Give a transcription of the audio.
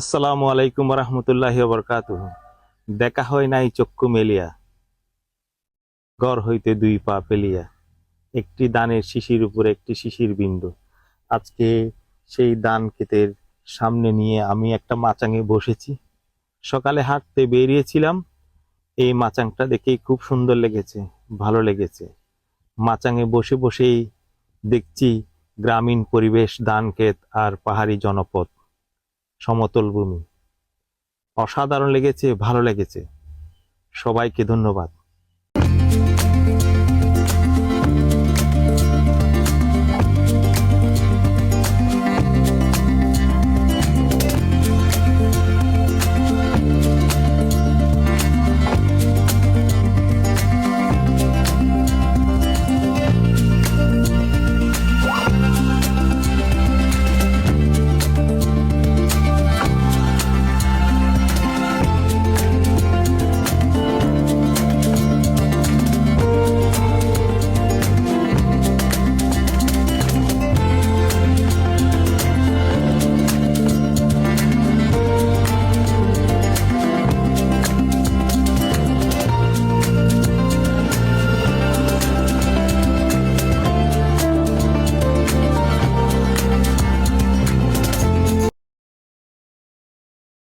আসসালামু আলাইকুম রহমতুল্লাহ বরকাত দেখা হয় নাই চক্ষু মেলিয়া ঘর হইতে দুই পা পেলিয়া একটি দানের শিশির উপর একটি শিশির বিন্দু। আজকে সেই দান ক্ষেতের সামনে নিয়ে আমি একটা মাচাঙে বসেছি। সকালে হাঁটতে বেরিয়েছিলাম। এই মাচাংটা দেখেই খুব সুন্দর লেগেছে, ভালো লেগেছে। মাচাঙে বসে বসেই দেখছি গ্রামীণ পরিবেশ, দান ক্ষেত আর পাহাড়ি জনপদ সমতল ভূমি। অসাধারণ লেগেছে ভালো লেগেছে। সবাইকে ধন্যবাদ।